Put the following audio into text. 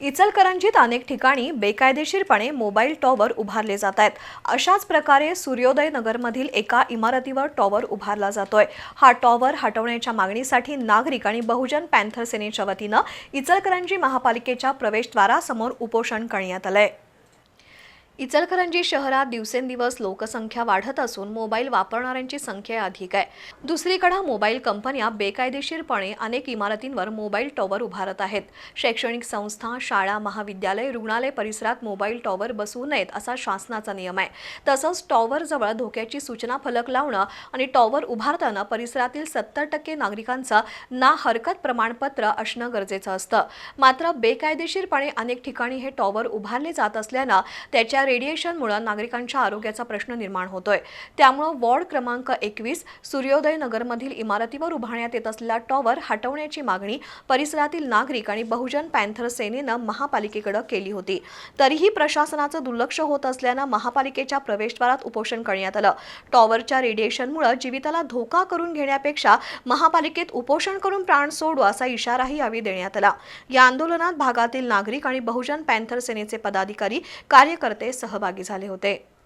इचलकरंजीत अनेक ठिकाणी बेकायदेशीरपणे मोबाईल टॉवर उभारले जात आहेत. अशाच प्रकारे सूर्योदय नगरमधील एका इमारतीवर टॉवर उभारला जातोय. हा टॉवर हटवण्याच्या मागणीसाठी नागरिक आणि बहुजन पॅन्थर सेनेच्या वतीनं इचलकरंजी महापालिकेच्या प्रवेशद्वारासमोर उपोषण करण्यात आलंय. इचलकरंजी शहरात दिवसेंदिवस लोकसंख्या वाढत असून मोबाईल वापरणाऱ्यांची संख्या अधिक आहे. दुसरीकडे मोबाईल कंपन्या बेकायदेशीरपणे अनेक इमारतींवर मोबाईल टॉवर उभारत आहेत. शैक्षणिक संस्था शाळा महाविद्यालय रुग्णालय परिसरात मोबाईल टॉवर बसवू नयेत असा शासनाचा नियम आहे. तसंच टॉवरजवळ धोक्याची सूचना फलक लावणं आणि टॉवर उभारताना परिसरातील सत्तर टक्के नागरिकांचं ना हरकत प्रमाणपत्र असणं गरजेचं असतं. मात्र बेकायदेशीरपणे अनेक ठिकाणी हे टॉवर उभारले जात असल्यानं त्याच्या रेडिएशनमुळे नागरिकांच्या आरोग्याचा प्रश्न निर्माण होतोय. त्यामुळं वॉर्ड क्रमांक एकवीस सूर्योदय नगरमधील इमारतीवर उभारण्यात येत असलेला टॉवर हटवण्याची मागणी परिसरातील नागरिक आणि बहुजन पॅन्थर सेनेनं महापालिकेकडे केली होती. तरीही प्रशासनाचं दुर्लक्ष होत असल्यानं महापालिकेच्या प्रवेशद्वारात उपोषण करण्यात आलं. टॉवरच्या रेडिएशनमुळे जीविताला धोका करून घेण्यापेक्षा महापालिकेत उपोषण करून प्राण सोडू असा इशाराही यावेळी देण्यात आला. या आंदोलनात भागातील नागरिक आणि बहुजन पॅन्थर सेनेचे पदाधिकारी कार्यकर्ते सहभागी झाले होते.